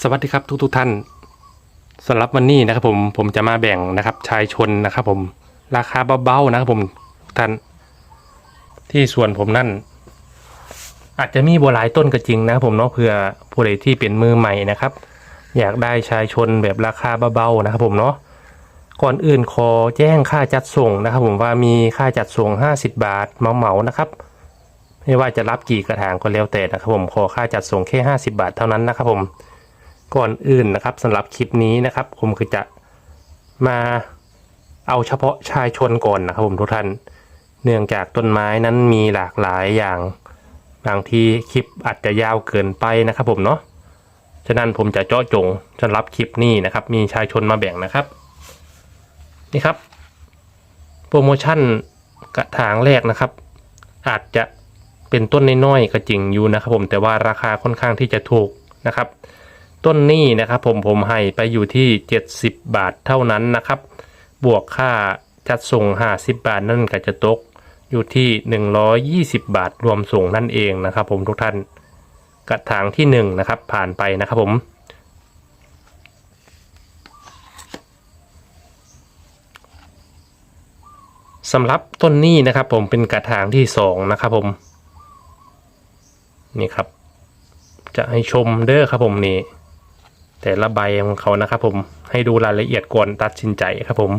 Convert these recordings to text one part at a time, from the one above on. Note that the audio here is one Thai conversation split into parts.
สวัสดีครับทุกทุกๆท่านสำหรับวันนี้นะครับผมผมจะมาแบ่งนะครับชายชนนะครับผมราคาเบาๆนะครับผมท่าน ที่ส่วนผมนั่น อาจจะมีบัวหลายต้นก็จริงนะครับผมเนาะเผื่อผู้ใดที่เป็นมือใหม่นะครับ อยากได้ชายชนแบบราคาเบาๆนะครับผมเนาะก่อนอื่นขอแจ้งค่าจัดส่งนะครับ ผมว่ามีค่าจัดส่ง 50 บาทเหมาๆนะครับไม่ว่าจะรับกี่กระถางก็แล้วแต่นะครับผมขอค่าจัดส่งแค่ 50 บาทเท่านั้นนะครับผม ก่อนอื่นนะครับสำหรับคลิปนี้นะครับ ผมคือจะมาเอาเฉพาะชายชนก่อนนะครับผมทุกท่าน เนื่องจากต้นไม้นั้นมีหลากหลายอย่าง บางทีคลิปอาจจะยาวเกินไปนะครับผมเนาะ ฉะนั้นผมจะเจาะจงสำหรับคลิปนี้นะครับ มีชายชนมาแบ่งนะครับ นี่ครับ โปรโมชั่นกระถางแรกนะครับ อาจจะเป็นต้นน้อยๆก็จริงอยู่นะครับผมแต่ว่าราคาค่อนข้างที่จะถูกนะครับ ต้นนี้นะครับผมผมให้ไปอยู่ที่ 70 บาทเท่านั้นนะครับ บวกค่าจัดส่ง 50 บาทนั่นก็จะตกอยู่ที่ 120 บาทรวมส่งนั่นเองนะครับ ผมทุกท่านกระถางที่1นะครับผ่านไปนะครับผม สำหรับต้นนี้นะครับ ผมเป็นกระถางที่2นะครับผมนี่ครับ จะให้ชมเด้อครับผมนี่ แต่ละใบของเขานะครับผมให้ดูรายละเอียดก่อนตัดสินใจครับผม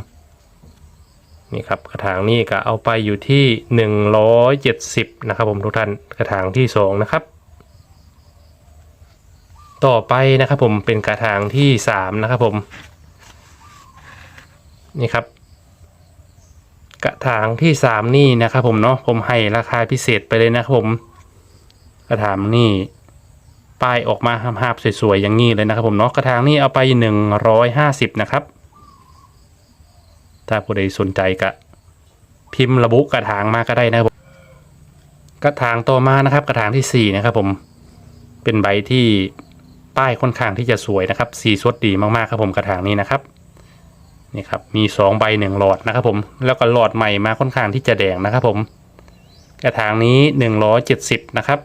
นี่ครับกระถางนี้ก็เอาไปอยู่ที่หนึ่งร้อยเจ็ดสิบนะครับผมทุกท่านกระถางที่สองนะครับ ต่อไปนะครับผมเป็นกระถางที่สามนะครับผมนี่ครับ กระถางที่สามนี่นะครับผมเนาะผมให้ราคาพิเศษไปเลยนะครับผมกระถางนี่ ป้ายออกมาห้าบๆสวยๆอย่างนี้เลยนะครับผมเนาะกระถางนี่เอาไป 150 นะครับ ถ้าผู้ใดสนใจก็พิมพ์ระบุกระถางมาก็ได้นะครับกระถางต่อมานะครับ กระถางที่4นะครับผมเป็นใบที่ป้ายค่อนข้างที่จะสวยนะครับสีสดดีมากๆครับผมกระถางนี้นะครับนี่ครับมี 2 ใบ1หลอดนะครับผมแล้วก็หลอดใหม่มาค่อนข้างที่จะแดงนะครับผมกระถางนี้ 170 นะครับ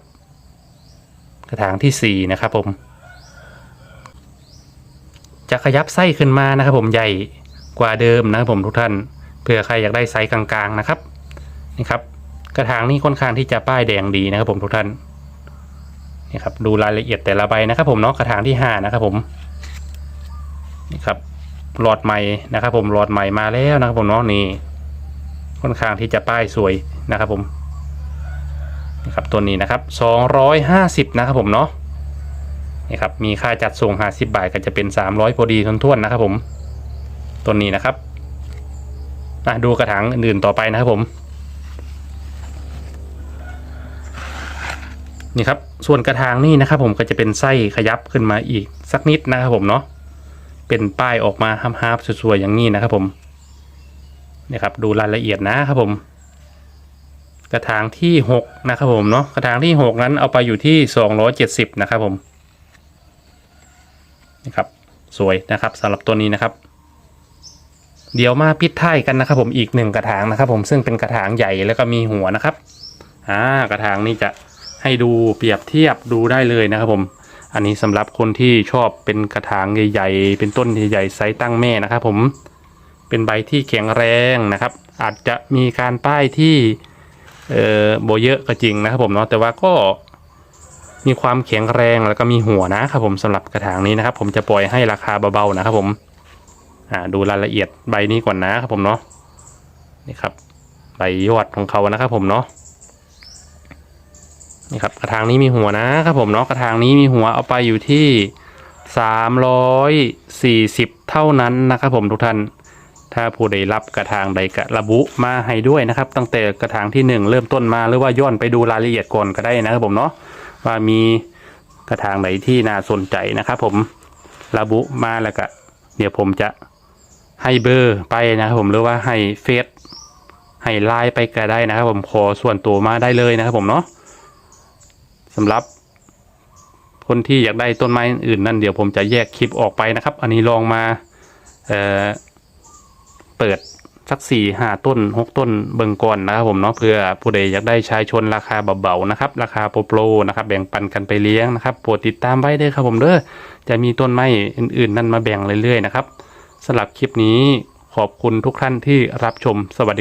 กระถางที่ 4 นะครับผม จะขยับไส้ขึ้นมานะครับผมใหญ่กว่าเดิมนะครับผมทุกท่านเผื่อใครอยากได้ไซส์กลางๆนะครับนี่ครับ กระถางนี้ค่อนข้างที่จะป้ายแดงดีนะครับผมทุกท่านนี่ครับดูรายละเอียดแต่ละใบนะครับ ผมเนาะกระถางที่ 5 นะครับผมนี่ครับหลอดใหม่นะครับ ผมหลอดใหม่มาแล้วนะครับผมเนาะนี่ค่อนข้างที่จะป้ายสวยนะครับผม นะครับตัวนี้นะครับ 250 นะครับผมเนาะนี่ครับมีค่าจัดส่ง 50 บาทก็จะเป็น 300พอดีทวนๆนะครับผมตัวนี้นะครับอะดูกระถางอื่นต่อไปนะครับผมนี่ครับส่วนกระถางนี่นะครับผมก็จะเป็นไส้ขยับขึ้นมาอีกสักนิดนะครับผมเนาะเป็นป้ายออกมาฮาร์ฟๆสวยๆอย่างนี้นะครับผมนี่ครับดูรายละเอียดนะครับผม กระถางที่หกนะครับผมเนาะกระถางที่หกนั้นเอาไปอยู่ที่สองร้อยเจ็ดสิบนะครับผมนี่ครับสวยนะครับสำหรับตัวนี้นะครับ เดี๋ยวมาปิดท้ายกันนะครับ ผมอีกหนึ่งกระถางนะครับ ผมซึ่งเป็นกระถางใหญ่แล้วก็มีหัวนะครับอ่ากระถางนี้จะให้ดูเปรียบเทียบดูได้เลยนะครับผม อันนี้สำหรับคนที่ชอบเป็นกระถางใหญ่ๆ เป็นต้นใหญ่ๆไซส์ตั้งแม่นะครับ ผมเป็นใบที่แข็งแรงนะครับ อาจจะมีการป้ายที่ เออโบเยอะก็จริงนะครับผมเนาะแต่ว่าก็มีความแข็งแรงแล้วก็มีหัวนะครับผมสำหรับกระถางนี้นะครับ ผมจะปล่อยให้ราคาเบาๆนะครับผมอ่าดูรายละเอียดใบนี้ก่อนนะครับผมเนาะนี่ครับใบยอดของเขานะครับผมเนาะนี่ครับกระถางนี้มีหัวนะครับผมเนาะกระถางนี้มีหัวเอาไปอยู่ที่สามร้อยสี่สิบเท่านั้นนะครับผมทุกท่าน ถ้าผู้ใดรับกระถางใดกระบุมาให้ด้วยนะครับ ตั้งแต่กระถางที่หนึ่งเริ่มต้นมาหรือว่าย้อนไปดูรายละเอียดก่อนก็ได้นะครับผมเนาะว่ามีกระถางไหนที่น่าสนใจนะครับผมระบุมาแล้วก็เดี๋ยวผมจะให้เบอร์ไปนะครับผมหรือว่าให้เฟซให้ไลน์ไปก็ได้นะครับ ผมขอส่วนตัวมาได้เลยนะครับผมเนาะสำหรับคนที่อยากได้ต้นไม้อื่นนั่นเดี๋ยวผมจะแยกคลิปออกไปนะครับ อันนี้ลองมาเอ่อ เปิดสักสี่ห้าต้นหกต้นเบิ่งก่อนนะครับผมเนาะเพื่อผู้ใดอยากได้ชายชนราคาเบาๆนะครับ ราคาโปรโปรนะครับ แบ่งปันกันไปเลี้ยงนะครับโปรดติดตามไว้เด้อครับผมเด้อจะมีต้นไม้อื่นๆ นั่นมาแบ่งเรื่อยๆนะครับสำหรับคลิปนี้ขอบคุณทุกท่านที่รับชมสวัสดีครับ